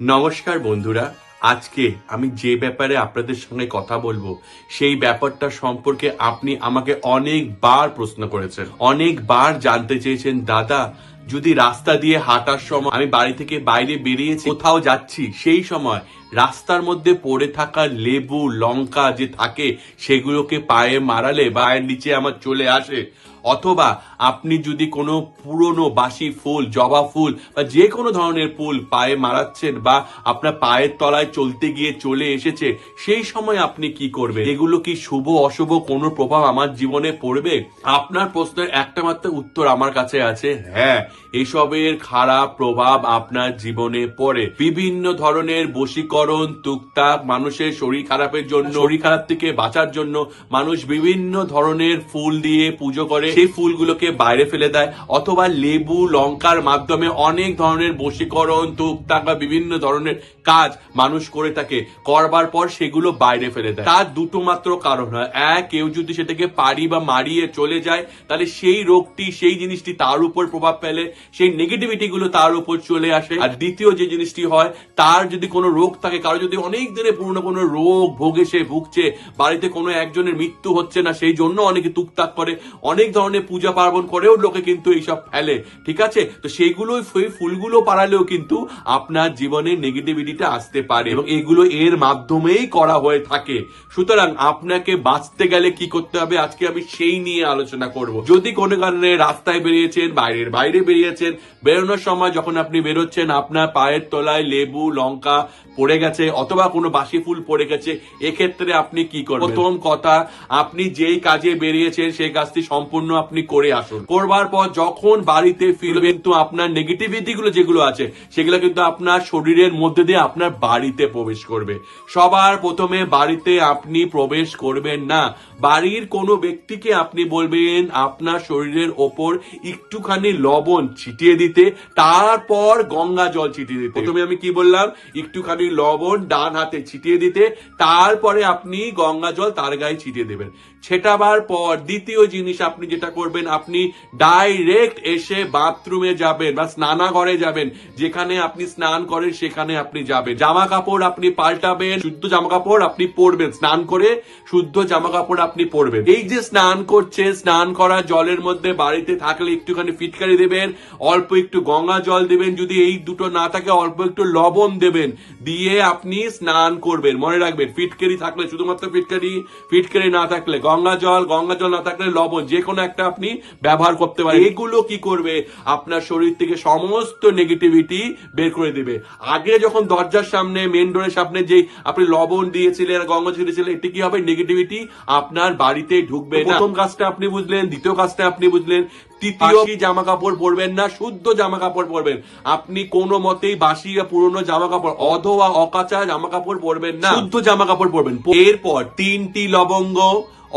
নমস্কার বন্ধুরা, আজকে আমি যে ব্যাপারে আপনাদের সঙ্গে কথা বলব, সেই ব্যাপারটা সম্পর্কে আপনি আমাকে অনেকবার প্রশ্ন করেছেন, অনেকবার জানতে চেয়েছেন। দাদা, যদি রাস্তা দিয়ে হাঁটার সময় আমি বাড়ি থেকে বাইরে বেরিয়েছি, কোথাও যাচ্ছি, সেই সময় রাস্তার মধ্যে পড়ে থাকা লেবু, লঙ্কা যে থাকে, সেগুলোকে পায়ে মারালে পায়ের নিচে আমার চলে আসে। অথবা আপনি যদি কোনো পুরনো বাসি ফুল, জবা ফুল বা যে কোনো ধরনের ফুল পায়ে মারাচ্ছেন বা আপনার পায়ের তলায় চলতে গিয়ে চলে এসেছে, সেই সময় আপনি কি করবেন? এগুলো কি শুভ, অশুভ কোনো প্রভাব আমার জীবনে পড়বে? আপনার প্রশ্নের একটা মাত্র উত্তর আমার কাছে আছে। হ্যাঁ এসবের খারাপ প্রভাব আপনার জীবনে পড়ে। বিভিন্ন ধরনের বশীকরণ তুকতাক মানুষের শরীর খারাপের জন্য, শরীর খারাপ থেকে বাঁচার জন্য মানুষ বিভিন্ন ধরনের ফুল দিয়ে পুজো করে। সেই ফুলগুলোকে বাইরে ফেলে দেয়, অথবা লেবু, লঙ্কার মাধ্যমে অনেক ধরনের বশীকরণ তুকতাক বিভিন্ন ধরনের কাজ মানুষ করে থাকে। করবার পর সেগুলো বাইরে ফেলে দেয়। তার দুটো মাত্র কারণ হয়। এক, কেউ যদি সেটাকে পারি বা মারিয়ে চলে যায়, তাহলে সেই রোগটি, সেই জিনিসটি তার উপর প্রভাব ফেলে, সেই নেগেটিভিটি গুলো তার উপর চলে আসে। আর দ্বিতীয় যে জিনিসটি হয়, তার যদি কোনো রোগ থাকে, কারও যদি অনেক দিনে পুরনো কোনো রোগ ভোগে, সে ভুগছে, বাড়িতে কোনো একজনের মৃত্যু হচ্ছে না, সেই জন্য অনেকে তুকতাক করে, অনেক ধরনের পূজা পার্বণ করেও লোকে কিন্তু এইসব ফেলে, ঠিক আছে? তো সেইগুলো সেই ফুলগুলো পাড়ালেও কিন্তু আপনার জীবনে নেগেটিভিটিটা আসতে পারে এবং এগুলো এর মাধ্যমেই করা হয়ে থাকে। সুতরাং আপনাকে বাঁচতে গেলে কি করতে হবে? আজকে আমি সেই নিয়ে আলোচনা করব। যদি কোনো কারণে রাস্তায় বেরিয়েছেন, বাইরের বাইরে বেরিয়েছেন, বেরোনোর সময় যখন আপনি বেরোচ্ছেন, আপনার পায়ের তলায় লেবু, লঙ্কা পড়ে গেছে অথবা কোনো বাসি ফুল পড়ে গেছে, এক্ষেত্রে আপনি কি করবেন? প্রথম কথা, আপনি যেই কাজে বেরিয়েছেন, সেই কাজটি সম্পূর্ণ আপনি করে আসুন। করবার পর যখন বাড়িতে ফিরবেন তো আপনার নেগেটিভিটি গুলো যেগুলো আছে, সেগুলো কিন্তু আপনার শরীরের মধ্যে দিয়ে আপনার বাড়িতে প্রবেশ করবে। সবার প্রথমে বাড়িতে আপনি প্রবেশ করবেন না। বাড়ির কোনো ব্যক্তিকে আপনি বলবেন আপনার শরীরের ওপর একটুখানি লবণ ছিটিয়ে দিতে, তারপর গঙ্গা জল ছিটিয়ে দিতে। প্রথমে আমি কি বললাম? একটুখানি লবণ ডান হাতে ছিটিয়ে দিতে, তারপরে আপনি গঙ্গা জল তার গায়ে ছিটিয়ে দেবেন। ছেটাবার পর দ্বিতীয় জিনিস আপনি যেটা করবেন, আপনি ডাইরেক্ট এসে বাথরুমে যাবেন বা স্নানাঘরে যাবেন। যেখানে আপনি স্নান করেন, সেখানে আপনি যাবেন। জামা কাপড় আপনি পাল্টাবেন, শুদ্ধ জামা কাপড় আপনি পরবেন। স্নান করে শুদ্ধ জামা কাপড় আপনি পরবেন। এই যে স্নান করছে, স্নান করা জলের মধ্যে বাড়িতে থাকলে একটুখানি ফিটকারি দেবেন, অল্প একটু গঙ্গা জল দেবেন, যদি এই দুটো না থাকে, অল্প একটু লবণ দেবেন, দিয়ে আপনি স্নান করবেন। মনে রাখবেন, ফিটকারি থাকলে, শুধুমাত্র ফিটকারি ফিটকারি না থাকলে, গঙ্গা জল গঙ্গা জল না থাকলে লবণ যে কোনো একটা আপনি ব্যবহার করতে পারেন। এগুলো কি করবে? আপনার শরীর থেকে সমস্ত নেগেটিভিটি বের করে দিবে। আগে যখন দরজার সামনে মেন ডোরের সামনে যে আপনি লবণ দিয়েছিলেন গঙ্গা ছিঁড়েছিলেন এটি কি হবে? নেগেটিভিটি আপনার বাড়িতে ঢুকবে প্রথম কাজটা আপনি বুঝলেন দ্বিতীয় কাজটা আপনি বুঝলেন তৃতীয় জামা কাপড় পরবেন না শুদ্ধ জামা কাপড় পরবেন। আপনি কোনো মতেই বাসি বা পুরনো জামা কাপড় অধোয়া অকাচা জামা কাপড় পরবেন না। শুদ্ধ জামা কাপড় পরবেন এরপর তিনটি লবঙ্গ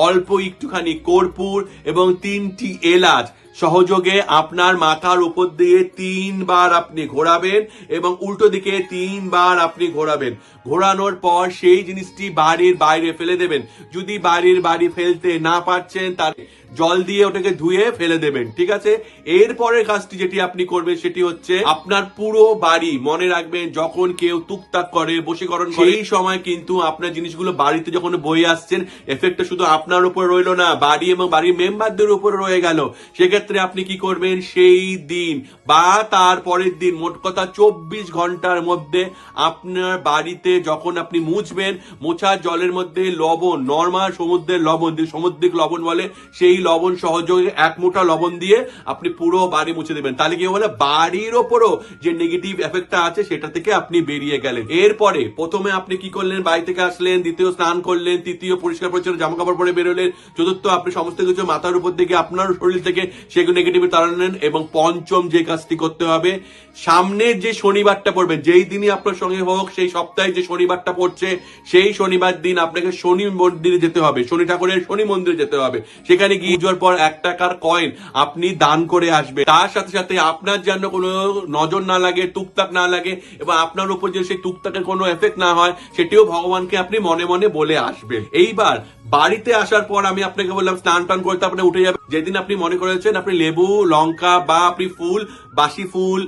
অল্প একটুখানি কর্পূর এবং তিনটি এলাচ। সহযোগে আপনার মাথার উপর দিয়ে তিনবার আপনি ঘোরাবেন এবং উল্টো দিকে তিনবার আপনি ঘোরাবেন। ঘোরানোর পর সেই জিনিসটি বাড়ির বাইরে ফেলে দেবেন। যদি বাড়ির বাড়ি ফেলতে না পারছেন, তার জল দিয়ে ওটাকে ধুয়ে ফেলে দেবেন, ঠিক আছে? এরপরের কাজটি যেটি আপনি করবেন, সেটি হচ্ছে আপনার পুরো বাড়ি মনে রাখবেন, যখন কেউ টুকটাক করে, বশীকরণ করে, সেই সময় কিন্তু আপনার জিনিসগুলো বাড়িতে যখন বয়ে আসছেন এফেক্টটা শুধু আপনার উপর রইল না, বাড়ি এবং বাড়ির মেম্বারদের উপর রয়ে গেল। সেক্ষেত্রে আপনি কি করবেন? সেই দিন বা তার পরের দিন, মোট কথা চব্বিশ ঘণ্টার মধ্যে আপনার বাড়িতে যখন আপনি মুছবেন মোছার জলের মধ্যে লবণ, নর্মাল সমুদ্রের লবণ সামুদ্রিক লবণ বলে, সেই লবণ সহযোগে এক মুঠা লবণ দিয়ে আপনি পুরো বাড়ি মুছে দেবেন। তাহলে কি বলে বাড়ির ওপরও যে নেগেটিভ এফেক্টটা আছে, সেটা থেকে আপনি বেরিয়ে গেলেন। এরপরে প্রথমে আপনি কি করলেন? বাড়ি থেকে আসলেন, দ্বিতীয় স্নান করলেন, তৃতীয় পরিষ্কার পরিচ্ছন্ন জামা কাপড় পরে বেরোলেন, চতুর্থ আপনি সমস্ত কিছু মাথার উপর দিকে আপনার শরীর থেকে সেগুলো নেগেটিভ তাড়ালেন এবং পঞ্চম যে কাজটি করতে হবে সামনের যে শনিবারটা পড়বে, যেই দিনই আপনার সঙ্গে হোক, সেই সপ্তাহে যে শনিবারটা পড়ছে, সেই শনিবার দিন আপনাকে শনি মন্দিরে যেতে হবে, শনি ঠাকুরের শনি মন্দিরে যেতে হবে। সেখানে গিয়ে যাওয়ার পর এক টাকার কয়েন আপনি দান করে আসবে তার সাথে সাথে আপনার যেন কোনো নজর না লাগে, টুকটাক না লাগে এবং আপনার উপর যে সেই টুকটাকের কোনো এফেক্ট না হয়, সেটিও ভগবানকে আপনি মনে মনে বলে আসবেন। এইবার বাড়িতে আসার পর আমি আপনাকে বললাম, স্নান টান করতে আপনি উঠে যাবেন যেদিন আপনি মনে করেছেন আপনি লেবু, লঙ্কা বা আপনি ফুল, বাসি ফুল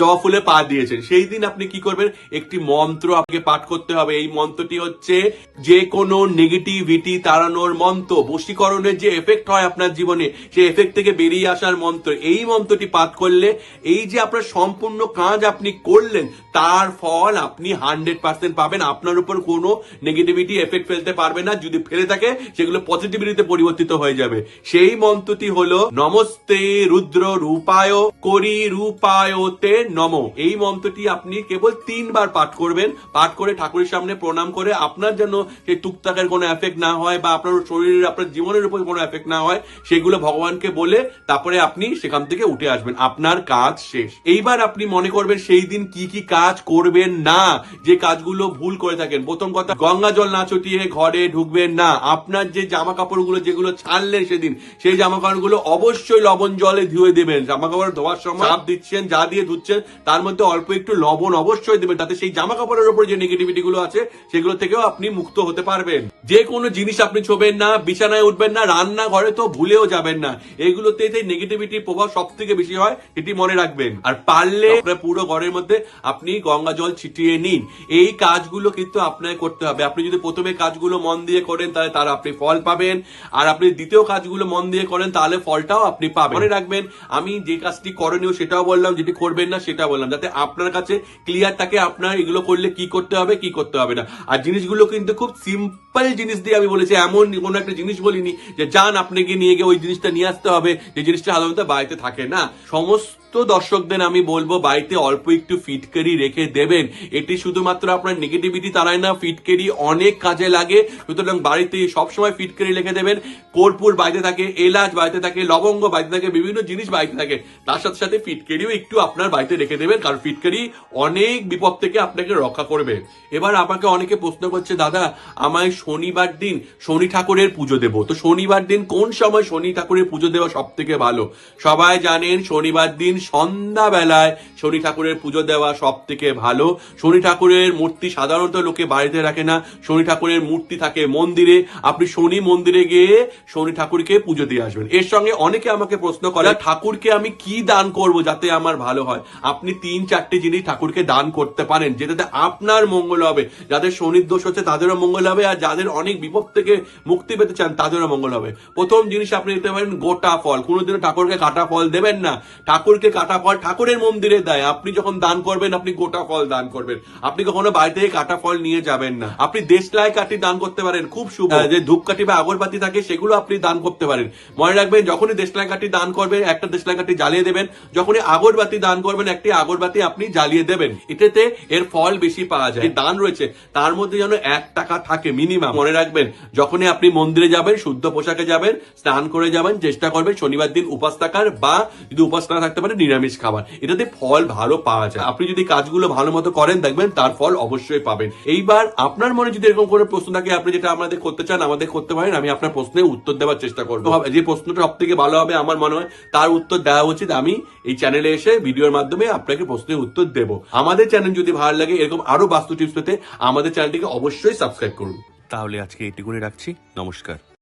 জবা ফুলে পা দিয়েছেন, সেই দিন আপনি কি করবেন? একটি মন্ত্র আপনাকে পাঠ করতে হবে। এই মন্ত্রটি হচ্ছে, যে কোনো নেগেটিভিটি তাড়ানোর মন্ত্র, বশীকরণের যে এফেক্ট হয় আপনার জীবনে, সেই এফেক্ট থেকে বেরিয়ে আসার মন্ত্র, এই মন্ত্রটি পাঠ করলে, এই যে আপনার সম্পূর্ণ কাজ আপনি করলেন, তার ফল আপনি হান্ড্রেড পার্সেন্ট পাবেন। আপনার উপর কোনো নেগেটিভিটি এফেক্ট ফেলতে পারবে না। যদি ফেলে থাকে সেগুলো পজিটিভিটিতে পরিবর্তিত হয়ে যাবে। সেই মন্ত্রটি হলো, নমস্তে রুদ্র রূপায় করি রূপায়তে নম। এই মন্ত্রটি আপনি কেবল তিনবার পাঠ করবেন। পাঠ করে ঠাকুরের সামনে প্রণাম করে আপনার জন্য সেই টুকটাকের কোনো এফেক্ট না হয় বা আপনার শরীরের, আপনার জীবনের উপর কোনো এফেক্ট না হয়, সেগুলো ভগবানকে বলে তারপরে আপনি সেখান থেকে উঠে আসবেন। আপনার কাজ শেষ। এইবার আপনি মনে করবেন সেই দিন কি কি কাজ করবেন না, যে কাজগুলো ভুল করে থাকেন। প্রথম কথা, গঙ্গা জল না ছটিয়ে ঘরে ঢুকবেন না। আপনার যে জামা কাপড়গুলো যেগুলো ছাড়লেন সেদিন, সেই জামা কাপড়গুলো অবশ্যই লবণ জলে ধুয়ে দেবেন। জামা কাপড় ধোয়ার সময় চাপ দিচ্ছেন, যা দিয়ে ধুচ্ছেন, তার মধ্যে অল্প একটু লবণ অবশ্যই দেবেন তাতে সেই জামা কাপড়ের উপর যে নেগেটিভিটি গুলো আছে, সেগুলো থেকেও আপনি মুক্ত হতে পারবেন। যে কোনো জিনিস আপনি ছোবেন না, বিছানায় উঠবেন না রান্না ঘরে তো ভুলেও যাবেন না। এগুলোতে নেগেটিভিটির প্রভাব সব থেকে বেশি হয় এটি মনে রাখবেন। আর পারলে পুরো ঘরের মধ্যে আপনি গঙ্গা জল ছিটিয়ে নিন। এই কাজগুলো কিন্তু আপনাকে করতে হবে। আপনি যদি প্রথমে কাজগুলো মন দিয়ে করেন, তাহলে তার আপনি ফল পাবেন। আর আপনি দ্বিতীয় কাজগুলো মন দিয়ে করেন, তাহলে ফলটাও আপনি পাবেন। মনে রাখবেন, আমি যে কাজটি করণীয় সেটাও বললাম, যেটি করবেন না সেটা বললাম, যাতে আপনার কাছে ক্লিয়ার থাকে আপনার এগুলো করলে কি করতে হবে, কি করতে হবে না। আর জিনিসগুলো কিন্তু খুব সিম্পল জিনিস দিয়ে আমি বলেছি, এমন কোনো একটা জিনিস বলিনি যে, যান, আপনাকে নিয়ে গিয়ে ওই জিনিসটা নিয়ে আসতে হবে, যে জিনিসটা সাধারণত বাড়িতে থাকে না। সমস্ত দর্শকদের আমি বলব বাড়িতে অল্প একটু ফিটকারি রেখে দেবেন। এটি শুধুমাত্র আপনার নেগেটিভিটি তারাই না, ফিটকারি অনেক কাজে লাগে। সুতরাং বাড়িতে সবসময় ফিটকারি রেখে দেবেন। কর্পূর বাড়িতে থাকে, এলাচ বাড়িতে থাকে, লবঙ্গ বাড়িতে থাকে, বিভিন্ন জিনিস বাড়িতে থাকে। তার সাথে সাথে ফিটকারিও একটু আপনার বাড়িতে রেখে দেবেন, কারণ ফিটকারি অনেক বিপদ থেকে আপনাকে রক্ষা করবে। এবার আমাকে অনেকে প্রশ্ন করছে, দাদা, আমায় শনিবার দিন শনি ঠাকুরের পুজো দেবো। তো শনিবার দিন কোন সময় শনি ঠাকুরের পুজো দেওয়া সব থেকে ভালো? সবাই জানেন শনিবার দিন সন্ধ্যা বেলায় শনি ঠাকুরের পুজো দেওয়া সব থেকে ভালো। শনি ঠাকুরের মূর্তি সাধারণত লোকে বাড়িতে রাখে না। শনি ঠাকুরের মূর্তি থাকে মন্দিরে। আপনি শনি মন্দিরে গিয়ে শনি ঠাকুরকে পুজো দিয়ে আসবেন। এর সঙ্গে অনেকে আমাকে প্রশ্ন করে ঠাকুরকে আমি কি দান করব যাতে আমার ভালো হয়? আপনি তিন, চারটে জিনিস ঠাকুরকে দান করতে পারেন, যেটাতে আপনার মঙ্গল হবে। যাদের শনির দোষ হচ্ছে তাদেরও মঙ্গল হবে, আর যাদের অনেক বিপদ থেকে মুক্তি পেতে চান তাদেরও মঙ্গল হবে। প্রথম জিনিস আপনি দিতে পারেন গোটা ফল। কোনোদিনও ঠাকুরকে কাটা ফল দেবেন না। ঠাকুরকে কাটা ফল ঠাকুরের মন্দিরে দেয়। আপনি যখন দান করবেন আপনি গোটা ফল দান করবেন। আপনি কখনো বাড়ি থেকে কাটা ফল নিয়ে যাবেন না। আপনি দেশলাই কাঠি দান করতে পারেন খুব শুভ। যে ধূপকাঠি বা আগরবাতি থাকে সেগুলো আপনি দান করতে পারেন। মনে রাখবেন যখনই দেশলাই কাঠি দান করবেন একটা দেশলাই কাঠি জ্বালিয়ে দেবেন। যখনই আগরবাতি দান করবেন একটি আগরবাতি আপনি জ্বালিয়ে দেবেন। এটাতে এর ফল বেশি পাওয়া যায়। দান রয়েছে তার মধ্যে যেন এক টাকা থাকে মিনিমাম। মনে রাখবেন যখনই আপনি মন্দিরে যাবেন শুদ্ধ পোশাকে যাবেন স্নান করে যাবেন চেষ্টা করবেন শনিবার দিন উপাস থাকার বা যদি উপাস না থাকতে পারে নিরামিষ খাবার। এটাতে ফল ভালো পাওয়া যায়। আপনি যদি কাজগুলো ভালো মতো করেন দেখবেন তার ফল অবশ্যই পাবেন। এইবার আপনার মনে যদি এরকম কোনো প্রশ্ন থাকে আপনি যেটা আমাদের করতে চান আমাদের করতে পারেন আমি আপনার প্রশ্নের উত্তর দেওয়ার চেষ্টা করব। যে প্রশ্নটা সব থেকে ভালো হবে আমার মনে হয় তার উত্তর দেওয়া উচিত। আমি এই চ্যানেলে এসে ভিডিওর মাধ্যমে আপনাকে প্রশ্নের উত্তর দেব। আমাদের চ্যানেল যদি ভালো লাগে এরকম আরও বাস্তু টিপস পেতে আমাদের চ্যানেলটিকে অবশ্যই সাবস্ক্রাইব করুন। তাহলে আজকে এটুকুনি রাখছি। নমস্কার।